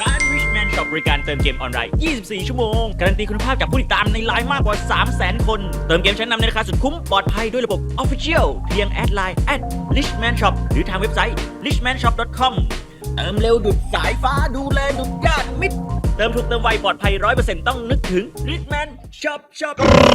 ร้าน Richman Shop บริการเติมเกมออนไลน์ 24 ชั่วโมง การันตีคุณภาพจากผู้ติดตามในไลน์มากกว่า 300,000 คน เติมเกมชั้นนำในราคาสุดคุ้ม ปลอดภัยด้วยระบบ Official เพียงแอดไลน์ at Richman Shop หรือทางเว็บไซต์ richmanshop.com เติมเร็วดุดสายฟ้าดูแลดุดญาติมิตร เติมถูกเติมไวปลอดภัย100%ต้องนึกถึง Richman Shop Shop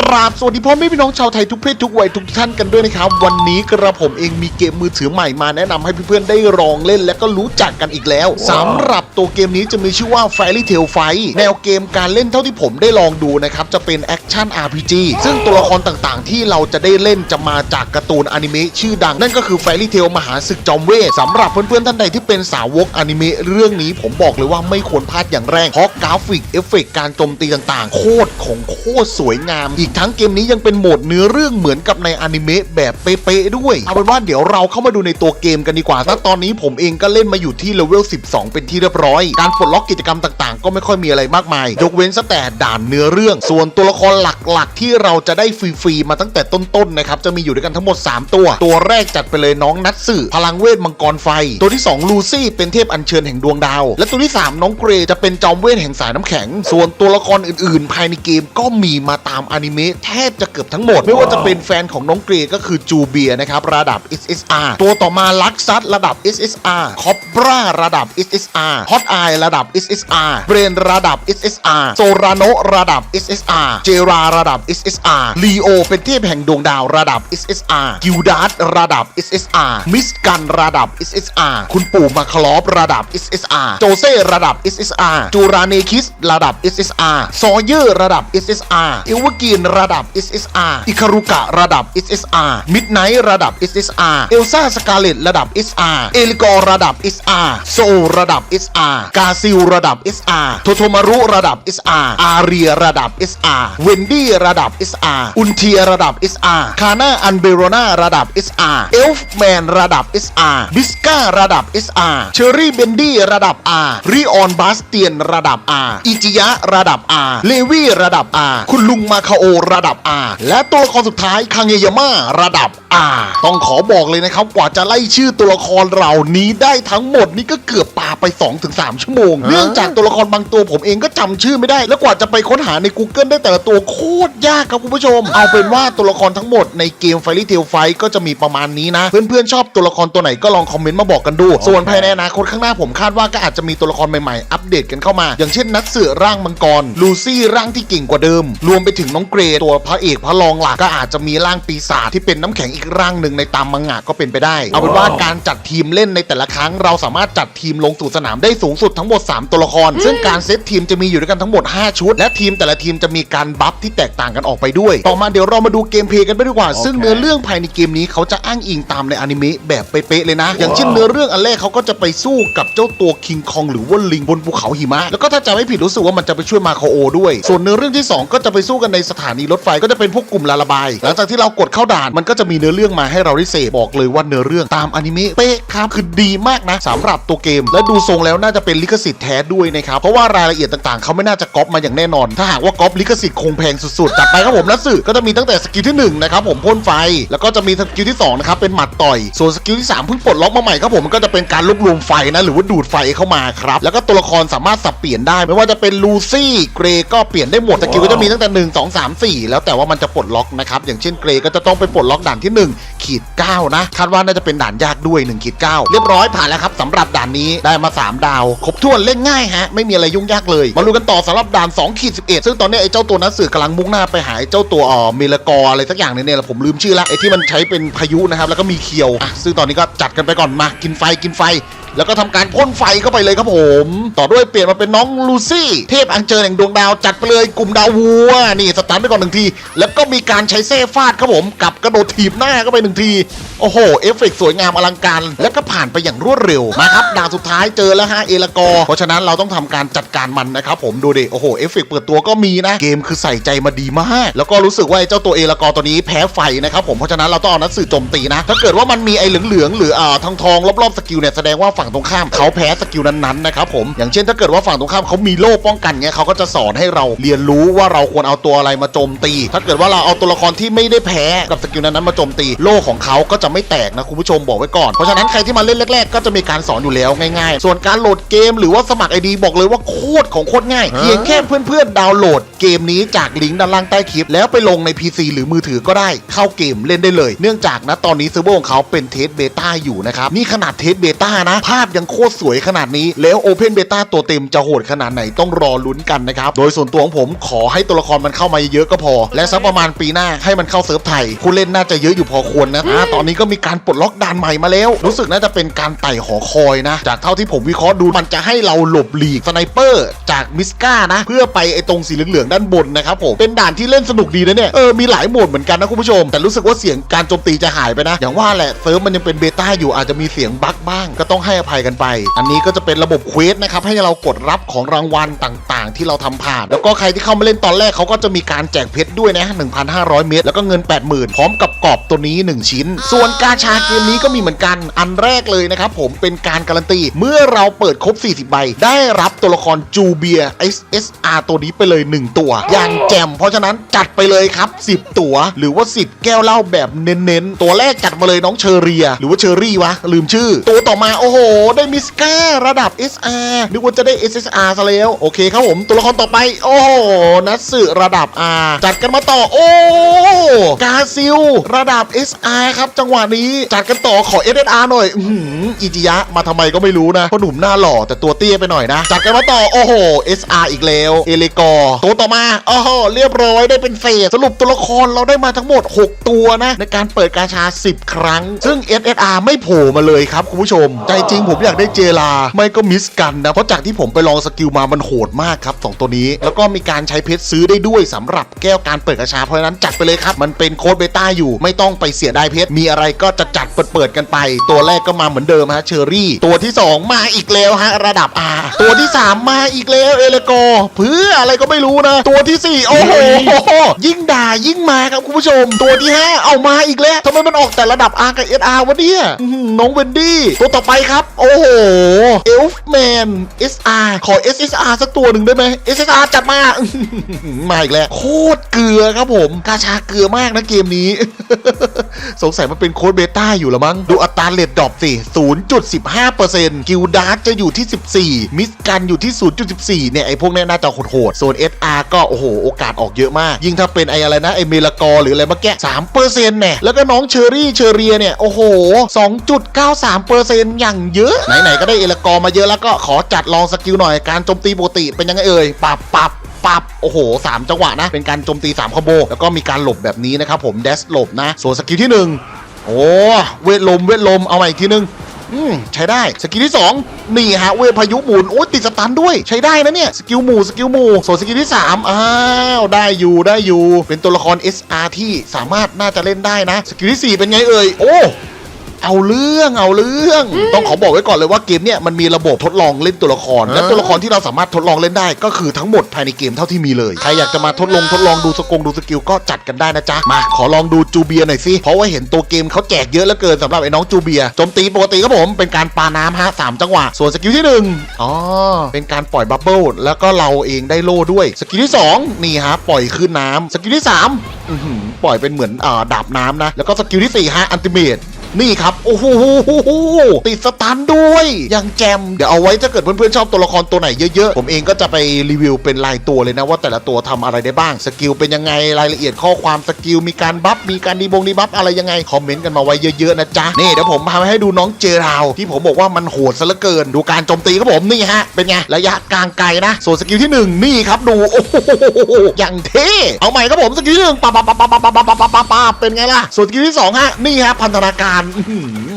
กราบสวัสดีพ่อแม่พี่น้องชาวไทยทุกเพศทุกวัยทุกท่านกันด้วยนะครับ วันนี้กระผมเองมีเกมมือถือใหม่มาแนะนำให้เพื่อนๆได้ลองเล่นและก็รู้จักกันอีกแล้วสำหรับตัวเกมนี้จะมีชื่อว่า Fairy Tail Fight แนวเกมการเล่นเท่าที่ผมได้ลองดูนะครับ จะเป็นแอคชั่น RPG ซึ่งตัวละครต่างๆ ที่เราจะได้เล่นจะมาจากการ์ตูนอนิเมะชื่อดัง นั่นก็คือ Fairy Tail มหาศึกจอมเวทสำหรับเพื่อนๆท่านใดที่เป็นสาวกอนิเมะเรื่องนี้ผมบอกเลยว่าไม่ควรพลาดอย่างแรงเพราะกราฟิกเอฟเฟกต์การโจมตีต่างๆ โคตรของโคตรสวยงาม อีกทั้งเกมนี้ยังเป็นโหมดเนื้อเรื่องเหมือนกับในอนิเมะแบบเป๊ะๆด้วย เอาเป็นว่าเดี๋ยวเราเข้ามาดูในตัวเกมกันดีกว่าณตอนนี้ผมเองก็เล่นมาอยู่ที่เลเวล 12 เป็นที่เรียบร้อย การปลดล็อกกิจกรรมต่างๆ ก็ไม่ค่อยมีอะไรมากมาย ยกเว้นแต่ด่านเนื้อเรื่อง ส่วนตัวละครหลักๆ ที่เราจะได้ฟรีๆมาตั้งแต่ต้นๆนะครับจะมีอยู่ด้วยกันทั้งหมด 3 ตัว ตัวแรกจัดไปเลยน้องนัตสึพลังเวทมังกรไฟ ตัวที่ 2 ลูซี่เป็นเทพอัญเชิญแห่งดวงดาว และตัวที่ 3 น้องเกรจะเป็นจอมเวทแห่งสายน้ำแข็ง ส่วนตัวละครอื่นๆ ภายในเกมก็มีมาตามอนิเมะแทบจะเกือบทั้งหมด ไม่ว่าจะเป็นแฟนของน้องเกรก็คือจูเบียนะครับระดับ SSR ตัวต่อมาลักซัสระดับ SSR คอปบราระดับ SSR ฮอตไอระดับ SSR เบรนระดับ SSR โซราโนระดับ SSR เจราระดับ SSR ลีโอเป็นเทพแห่งดวงดาวระดับ SSR กิลดาร์ระดับ SSR มิสกันระดับ SSR คุณปู่มาคลอฟระดับ SSR โจเซ่ระดับ SSR จูราเนคิสระดับ SSR ซอเยอร์ระดับ SSR เอวกินระดับ SSR อิคารุกะระดับ SSR มิดไนท์ระดับ SSR เอลซ่าสกาเลตระดับ SR เอลิกอระดับ SR โซระดับ SR กาซิลระดับ SR โทโทมารุระดับ SR อาเรียระดับ SR เวนดี้ระดับ SR อุนเทียระดับ SR คาน่าอันเบโรนาระดับ SR เอลฟ์แมนระดับ SR บิสก้าระดับ SR เชอรี่เบนดี้ระดับ R ริออนบาสเตียนระดับ R อิจิยะระดับ R เลวี่ระดับ R คุณลุงมาคาโอระดับ R และตัวละครสุดท้ายคังเยยาม่าระดับ R ต้องขอบอกเลยนะครับกว่าจะไล่ชื่อตัวละครเหล่านี้ได้ทั้งหมดนี่ก็เกือบปาไป 2-3 ชั่วโมง เนื่องจากตัวละครบางตัวผมเองก็จำชื่อไม่ได้ แล้วกว่าจะไปค้นหาใน Google ได้แต่ละตัวโคตรยากครับคุณผู้ชม เอาเป็นว่าตัวละครทั้งหมดในเกม Fairy Tail Fight ก็จะมีประมาณนี้นะ เพื่อนๆชอบตัวละครตัวไหนก็ลองคอมเมนต์มาบอกกันดู ส่วนภายในอนาคตข้างหน้าผมคาดว่าก็อาจจะมีตัวละครใหม่ๆอัปเดตกันเข้ามาอย่างเช่นนักเสือร่างมังกร ลูซี่ร่างที่เก่งกว่าเดิม รวมไปถึงน้องเกรย์ตัวพระเอกพระรองหลักก็อาจจะมีร่างปีศาจที่เป็นน้ำแข็งอีกร่างหนึ่งในตามมังงะก็เป็นไปได้ เอาเป็นว่าการจัดทีมเล่นในแต่ละครั้ง เราสามารถจัดทีมลงสู่สนามได้สูงสุดทั้งหมด 3 ตัวละคร ซึ่งการเซตทีมจะมีอยู่ด้วยกันทั้งหมด 5 ชุด และทีมแต่ละทีมจะมีการบัฟที่แตกต่างกันออกไปด้วย ต่อมาเดี๋ยวเรามาดูเกมเพลย์กันไปดีกว่า ซึ่งเนื้อเรื่องภายในเกมนี้เขาจะอ้างอิงตามในอนิเมะแบบเป๊ะๆเลยนะ อย่างเช่นเนื้อเรื่องอันแรกเขาก็จะไปสู้กับเจ้าตัวคิงคองหรือว่าลิงบนภูเขาหิมะ แล้วก็ถ้าจำไม่ผิดรู้สึกว่ามันจะไปช่วยมาคาโอด้วย ส่วนเนื้อเรื่องที่สองก็จะไปสู้กันในสถานีรถไฟก็จะเป็นพวกกลุ่มลาลาบาย หลังจากที่เรากดเข้าด่านมันก็จะมีเนื้อเรื่องมาให้เราได้เสพบอกเลยว่าเนื้อเรื่องตามอนิเมะเป๊ะครับคือดีมากนะสำหรับตัวเกม และดูทรงแล้วน่าจะเป็นลิขสิทธิ์แท้ด้วยนะครับเพราะว่ารายละเอียดต่างๆเขาไม่น่าจะก๊อปมาอย่างแน่นอน ถ้าหากว่าก๊อปลิขสิทธิ์คงแพงสุดๆจัดไปครับผมนัทสึก็จะมีตั้งแต่สกิลที่หนึ่งนะครับผมพ่นไฟ แล้วก็จะมีสกิลที่สองนะครับเป็นหมัดต่อย ส่วนสกิลที่สามเพิ่งปลดล็อกมาใหม่ครับผมมันก็จะเป็นการรวบรวมไฟนะหรือว่าดูดไฟเข้ามาครับแล้วก็ตัวละครสามารถสับเปลี่ยนได้ ไม่ว่าจะเป็นลูซี่เกรก็เปลี่ยนได้หมดสกิลก็จะมีตั้งแต่ 1 2 3 4 แล้วแต่ว่ามันจะปลดล็อกนะครับ อย่างเช่นเกรก็จะต้องไปปลดล็อกด่านที่ 1 ขีด 9 นะ คาดว่าน่าจะเป็นด่านยากด้วย1ขีด9เรียบร้อยผ่านแล้วครับสำหรับด่านนี้ได้มา 3 ดาว ครบถ้วนเล่นง่ายฮะไม่มีอะไรยุ่งยากเลย มาดูกันต่อสำหรับด่าน2ขีด11 ซึ่งตอนนี้ไอ้เจ้าตัวนักสือกำลังมุ่งหน้าไปหาไอ้เจ้าตัวเอ่อเมลกออะไรสักอย่างหนึงเนี่ยแหละผมลืมชื่อละไอ้ที่มันใช้เป็นพายุนะครับแล้วก็มีเคียวอะซึ่งตอนนี้ก็จัดกันไปก่อนมากินไฟกินไฟแล้วก็ทำการพ่นไฟเข้าไปเลยครับผม ต่อด้วยเปลี่ยนมาเป็นน้องลูซี่ เทพอังเจิญแห่งดวงดาวจัดไปเลยกลุ่มดาววัวนี่สตาร์ทไปก่อนหนึ่งที แล้วก็มีการใช้เซ่ฟาดครับผม กับกระโดดถีบหน้าเข้าไปหนึ่งที โอ้โห เอฟเฟกต์สวยงามอลังการ แล้วก็ผ่านไปอย่างรวดเร็วมาครับดานสุดท้ายเจอแล้วฮะเอลกอ เพราะฉะนั้นเราต้องทำการจัดการมันนะครับผมดูดิโอ้โหเอฟเฟกต์เปิดตัวก็มีนะเกมคือใส่ใจมาดีมาก แล้วก็รู้สึกว่าเจ้าตัวเอลกอตัวนี้แพ้ไฟนะครับผมเพราะฉะนั้นเราต้องเอานักสื่อโจมตีนะ ถ้าเกิดว่ามันมีไอ้เหลืองๆหรืออ่าทองทองๆรอบๆสกิลเนี่ยแสดงว่าไฟฝั่งตรงข้ามเขาแพ้สกิลนั้นๆนะครับผมอย่างเช่นถ้าเกิดว่าฝั่งตรงข้ามเขามีโล่ป้องกันเงี้ยเขาก็จะสอนให้เราเรียนรู้ว่าเราควรเอาตัวอะไรมาโจมตี ถ้าเกิดว่าเราเอาตัวละครที่ไม่ได้แพ้กับสกิลนั้นๆมาโจมตี โล่ของเขาก็จะไม่แตกนะคุณผู้ชมบอกไว้ก่อน เพราะฉะนั้นใครที่มาเล่นแรกๆ ก็จะมีการสอนอยู่แล้วง่ายๆ ส่วนการโหลดเกมหรือว่าสมัครไอดีบอกเลยว่าโคตรของโคตรง่ายเพียงแค่เพื่อนๆดาวน์โหลดเกมนี้จากลิงก์ด้านล่างใต้คลิป แล้วไปลงใน PC หรือมือถือก็ได้เข้าเกมเล่นได้เลย เนื่องจากนะตอนนี้เซิร์ฟเวอร์ของเขาเป็นเทสเบต้าอยู่นะครับนี่ขนาดเทสเบต้านะภาพยังโคตรสวยขนาดนี้ แล้วโอเพนเบต้าตัวเต็มจะโหดขนาดไหนต้องรอลุ้นกันนะครับ โดยส่วนตัวของผมขอให้ตัวละครมันเข้ามาเยอะๆก็พอ และสักประมาณปีหน้าให้มันเข้าเซิร์ฟไทย ผู้เล่นน่าจะเยอะอยู่พอควรนะอ่าตอนนี้ก็มีการปลดล็อกด่านใหม่มาแล้ว รู้สึกน่าจะเป็นการไต่หอคอยนะ จากเท่าที่ผมวิเคราะห์ดูมันจะให้เราหลบหลีกสไนเปอร์จากมิสกานะ เพื่อไปไอ้ตรงสีเหลืองๆด้านบนนะครับผมเป็นด่านที่เล่นสนุกดีนะเนี่ยเออมีหลายโหมดเหมือนกันนะคุณผู้ชม แต่รู้สึกว่าเสียงการโจมตีจะหายไปนะ อย่างว่าแหละเซิร์ฟมันยังเป็นเบต้าอยู่อาจจะมีเสียงบั๊กบ้างก็ต้องให้อภัยกันไป อันนี้ก็จะเป็นระบบเควสนะครับให้เรากดรับของรางวัลต่างๆ ที่เราทำผ่าน แล้วก็ใครที่เข้ามาเล่นตอนแรกเขาก็จะมีการแจกเพชรด้วยนะ 1,500 เมตร แล้วก็เงิน 80,000 พร้อมกับกรอบตัวนี้ 1 ชิ้น ส่วนกาชาเกมนี้ก็มีเหมือนกันอันแรกเลยนะครับผมเป็นการการันตี เมื่อเราเปิดครบ 40 ใบ ได้รับตัวละครจูเบีย SSR ตัวนี้ไปเลย 1 ตัว อย่างแจ่มเพราะฉะนั้นจัดไปเลยครับ 10 ตัว หรือว่า 10 แก้วเหล้าแบบเน้นๆ ตัวแรกจัดมาเลยน้องเชอเรีย หรือว่าเชอรี่วะลืมชื่อ ตัวต่อมาโอ้โหได้มิสการะดับ SR นึกว่าจะได้ SSR ซะแล้ว โอเคครับผมตัวละครต่อไป โอ้โหนัทสึระดับ R จัดกันมาต่อ โอ้กาซิลระดับ SR ครับ จังหวะนี้จัดกันต่อขอ SSR หน่อยอืมอิจิยะมาทำไมก็ไม่รู้นะเพราะหนุ่มหน้าหล่อแต่ตัวเตี้ยไปหน่อยนะ จัดกันมาต่อ โอ้โห SR อีกแล้วเอเลกอตัวต่อมาโอ้โหเรียบร้อยได้เป็นเศษสรุปตัวละครเราได้มาทั้งหมด 6 ตัวนะ ในการเปิดกาชา 10 ครั้ง ซึ่ง SSR ไม่โผล่มาเลยครับคุณผู้ชม ใจจริงผมอยากได้เจลา ไม่ก็มิสกันนะ เพราะจากที่ผมไปลองสกิลมามันโหดมากครับสองตัวนี้ แล้วก็มีการใช้เพชรซื้อได้ด้วยสำหรับแก้วการเปิดกาชาเพราะฉะนั้นจัดไปเลยครับ มันเป็นโค้ดเบต้าอยู่ไม่ต้องไปเสียดายเพชรมีอะไรก็จะจัดเปิดๆกันไป ตัวแรกก็มาเหมือนเดิมฮะเชอรี่ ตัวที่ 2 มาอีกแล้วฮะระดับ R ตัวที่ 3 มาอีกแล้วเอเลโกเพื่ออะไรก็ไม่รู้นะ ตัวที่ 4 โอ้โหยิ่งด่ายิ่งมาครับคุณผู้ชม ตัวที่ 5 เอามาอีกแล้วทำไมมันออกแต่ระดับ R กับ SR วะเนี่ยน้องเวนดี้ตัวต่อไปครับโอ้โหเอลฟ์แมน SR ขอ SSR สักตัวหนึ่งได้ไหม SSR จัดมา มาอีกแล้ว โคตรเกลือครับผม กาชาเกลือมากนะเกมนี้ สงสัยมันเป็นโค้ดเบต้าอยู่ละมั้ง ดูอัตราเลดดรอปสิ 0.15%กิลดาร์จะอยู่ที่ 14 มิสกันอยู่ที่ 0.14 เนี่ย ไอพวกนี้น่าจะโหดๆส่วน SR ก็โอ้โห โอกาสออกเยอะมาก ยิ่งถ้าเป็นไออะไรนะไอเมลากอหรืออะไรเมื่อกี้3%เนี่ยแล้วก็น้องเชอรี่เชอเรียเนี่ยโอ้โห 2.93%อย่างเยอะไหนๆก็ได้เอลกอมาเยอะแล้วก็ขอจัดลองสกิลหน่อยการโจมตีปกติเป็นยังไงเอ่ยปับปับปับโอ้โห 3 จังหวะนะ เป็นการโจมตี3คอมโบ แล้วก็มีการหลบแบบนี้นะครับผมเดสหลบนะ ส่วนสกิลที่ 1 โอ้เวทลมเวทลมเอาใหมาอีกทีนึงอืมใช้ได้สกิลที่ 2 นี่ฮะเวทพายุหมุนโอ้ติดสตันด้วยใช้ได้นะเนี่ย สกิลหมู่สกิลหมู่ส่วนสกิลที่ 3 อ้าว ได้อยู่ได้อยู่ เป็นตัวละคร SR ที่สามารถน่าจะเล่นได้นะ สกิลที่ 4 เป็นไงเอ่ยโอ้ เอาเรื่องเอาเรื่อง ต้องขอบอกไว้ก่อนเลยว่าเกมเนี่ยมันมีระบบทดลองเล่นตัวละคร และตัวละครที่เราสามารถทดลองเล่นได้ ก็คือทั้งหมดภายในเกมเท่าที่มีเลยใครอยากจะมาทดลองทดลองดูสกงดูสกิลก็จัดกันได้นะจ๊ะมาขอลองดูจูเบียหน่อยสิเพราะว่าเห็นตัวเกมเขาแจกเยอะเหลือเกินสำหรับไอ้น้องจูเบียโจมตีปกติครับผมเป็นการปาน้ำฮะสามจังหวะส่วนสกิลที่หนึ่งอ๋อเป็นการปล่อยบับเบิลแล้วก็เราเองได้โล่ด้วยสกิลที่สองนี่ฮะปล่อยขึ้นน้ำสกิลที่สามอื้อหือปล่อยเป็นเหมือนอ่าดาบน้ำนะแล้วก็สกิลที่สี่ฮะอันติเมต นี่ครับ โอ้โหติดสตันด้วย ยังแจม เดี๋ยวเอาไว้ถ้าเกิดเพื่อนๆชอบตัวละครตัวไหนเยอะๆ ผมเองก็จะไปรีวิวเป็นรายตัวเลยนะว่าแต่ละตัวทำอะไรได้บ้าง สกิลเป็นยังไง รายละเอียดข้อความสกิล มีการบัฟ มีการดีบงดีบัฟอะไรยังไง คอมเมนต์กันมาไว้เยอะๆนะจ๊ะ นี่เดี๋ยวผมพาให้ดูน้องเจราวที่ผมบอกว่ามันโหดซะเหลือเกิน ดูการโจมตีครับผมนี่ฮะ เป็นไง ระยะกลางไกลนะ ส่วนสกิลที่ 1 นี่ครับดู โอ้โหอย่างเท่ เอาใหม่ครับผมสกิลหนึ่งปั๊บปั๊บปั๊บปั๊บปั๊บปั๊บปั๊บเป็นไงล่ะ ส่วนสกิลที่2ฮะนี่ฮะพันธนาการอื้อหือ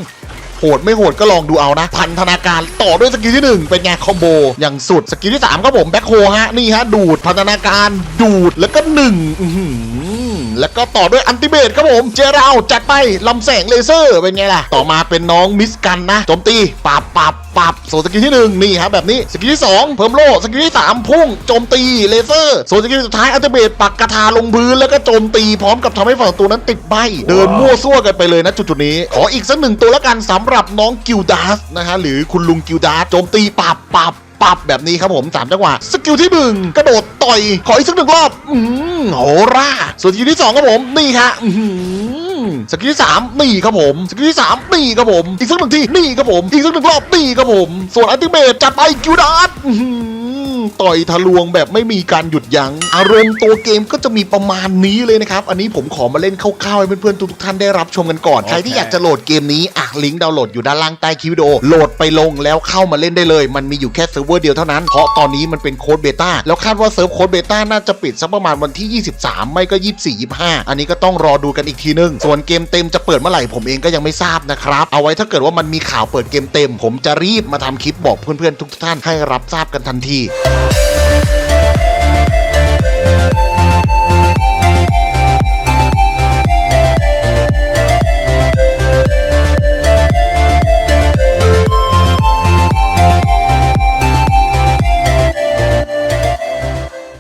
โหดไม่โหดก็ลองดูเอานะพันธนาการต่อด้วยสกิลที่1เป็นไงคอมโบอย่างสุดสกิลที่3ครับผมแบ็คโฮฮะนี่ฮะดูดพันธนาการดูดแล้วก็1อื้อหือ แล้วก็ต่อด้วยอันติเบตครับผม เจราจัดไปลำแสงเลเซอร์เป็นไงล่ะ ต่อมาเป็นน้องมิสกันนะโจมตีปับปับ ปับส่วนสกิลที่หนึ่งนี่ครับแบบนี้สกิลที่สองเพิ่มโล่สกิลที่สามพุ่งโจมตีเลเซอร์ส่วนสกิลสุดท้ายอัลติเมทปักกระทาลงพื้นแล้วก็โจมตีพร้อมกับทำให้ฝั่งตัวนั้นติดใบ เดินมั่วซั่วกันไปเลยนะจุดๆนี้ ขออีกสักหนึ่งตัวละกันสำหรับน้องกิลดาสนะฮะหรือคุณลุงกิลดาสโจมตีปับปับปรับแบบนี้ครับผมสามจังหวะ สกิลที่หนึ่งกระโดดต่อย ขออีกสักหนึ่งรอบ อืมโหราส่วนสกิลที่สองครับผม นี่ฮะอื้อหือ สกิลที่สามนี่ครับผมสกิลที่สามนี่ครับผม อีกสักหนึ่งทีนี่ครับผม อีกสักหนึ่งรอบนี่ครับผม ส่วนอัลติเมทจัดไปคิวดาร์ ต่อยทะลวงแบบไม่มีการหยุดยัง้ง อารมณ์ตัวเกมก็จะมีประมาณนี้เลยนะครับ อันนี้ผมขอมาเล่นคร่าวๆให้เพื่อนๆทุกๆท่านได้รับชมกันก่อน ใครที่อยากจะโหลดเกมนี้อะลิงก์ดาวน์โหลดอยู่ด้านล่างใต้คลิปวิดีโอโหลดไปลงแล้วเข้ามาเล่นได้เลย มันมีอยู่แค่เซิร์ฟเวอร์เดียวเท่านั้น เพราะตอนนี้มันเป็นโค้ดเบต้าแล้วคาดว่าเซิร์ฟโค้ดเบต้าน่าจะปิดสักประมาณวันที่ 23 ไม่ก็ 24 25 อันนี้ก็ต้องรอดูกันอีกทีนึง ส่วนเกมเต็มจะเปิดเมื่อไหร่ผมเองก็ยังไม่ทราบนะครับเอาไว้ถ้าเกิดว่ามันมีข่าวเปิดเกมเต็ม ผมจะรีบมาทำคลิปบอกเพื่อนๆทุกท่านให้รับทราบกันทันที Yeah.